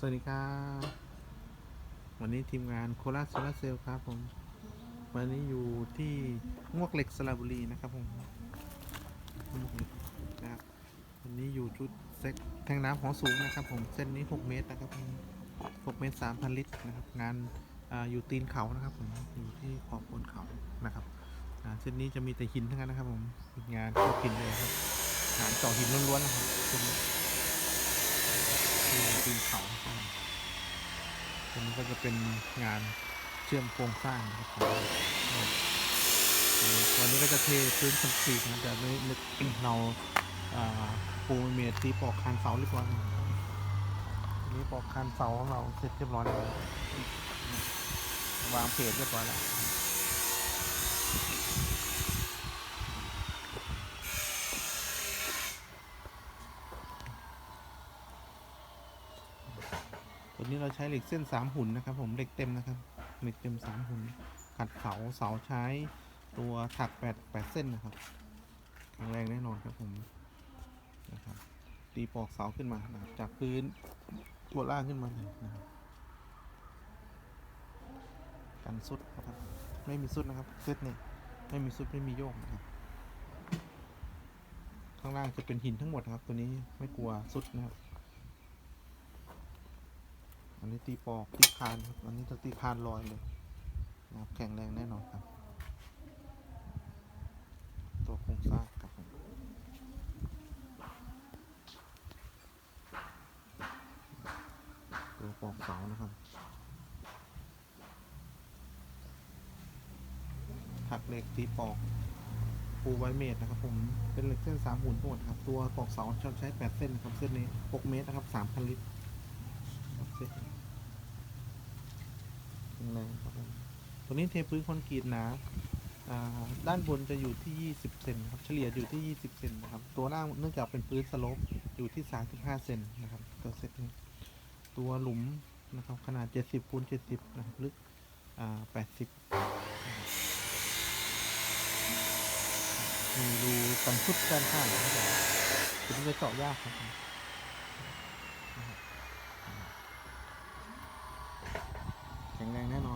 สวัสดีครับวันนี้ทีมงานโคราชโซลาเซลล์ครับผมวันนี้อยู่ที่มวกเหล็กสระบุรีนะครับผมมวกเหล็กนะครับวันนี้อยู่ชุดเซ็กแทงน้ำของสูงนะครับ ผมเส้นนี้ 6 เมตรนะครับผม6เมตร3,000ลิตรนะครับ งานอาอยู่ตีนเขานะครับ ผมอยู่ที่ขอบบนเขานะครับเส้นนี้จะมีแต่หินทั้งนั้นนะครับ ผมงานพวกหินเลยครับงานเจาะหินล้วนๆนะครับตีนเขา ตรงนี้ก็จะเป็นงานเชื่อมโครงสร้างนะครับวันนี้ก็จะเทพื้นคอนกรีตนะแต่ไม่นึกเราปูเมทตีปอกคานเสาเรียบร้อยทีนี้ปอกคานเสาของเราเสร็จเรียบร้อยแล้ววางเพจเรียบร้อยแล้ว ตัวนี้เราใช้เหล็กเส้นสามหุ่นนะครับ ผมเหล็กเต็มนะครับเหล็กเต็มสามหุ่นขัดเสาเสาใช้ตัวถักแปดแปดเส้นนะครับแข็งแรงแน่นอนครับผมนะครับตีปอกเสาขึ้นมานะครับจากพื้นตัวล่างขึ้นมาเลยนะครับกันสุดนะครับไม่มีสุดนะครับเซตเนี่ยไม่มีสุดไม่มีโยกนะครับข้างล่างจะเป็นหินทั้งหมดนะครับ ตัวนี้ไม่กลัวสุดนะครับ อันนี้ตีปอกตีคานครับอันนี้จะตีคานลอยเลยนะครับแข็งแรงแน่นอนครับ ตัวโครงสร้างครับผมตัวปอกเสานะครับถักเหล็กตีปอกปูไวเมตรนะครับ ผมเป็นเหล็กเส้นสามหุ่นทั้งหมดครับ ตัวปอกเสาชอบใช้แปดเส้นนะครับเส้นนี้หกเมตรนะครับสามพันลิตรเส้น นี้แข็งแรงครับผมตัวนี้เทพื้นคอนกรีตหนาด้านบนจะอยู่ที่ 20 เซนครับ เฉลี่ยอยู่ที่ 20 เซนนะครับ ตัวล่างเนื่องจากเป็นพื้นสโลปอยู่ที่ 35 เซนนะครับ ตัวเซตนี้ ตัวหลุมนะครับ ขนาด 70คูณ70 นะครับ ลึก 80 มีรูกันพุดด้านข้างนะครับตัวนี้จะเจาะยากครับผม แข็งแรงแน่นอน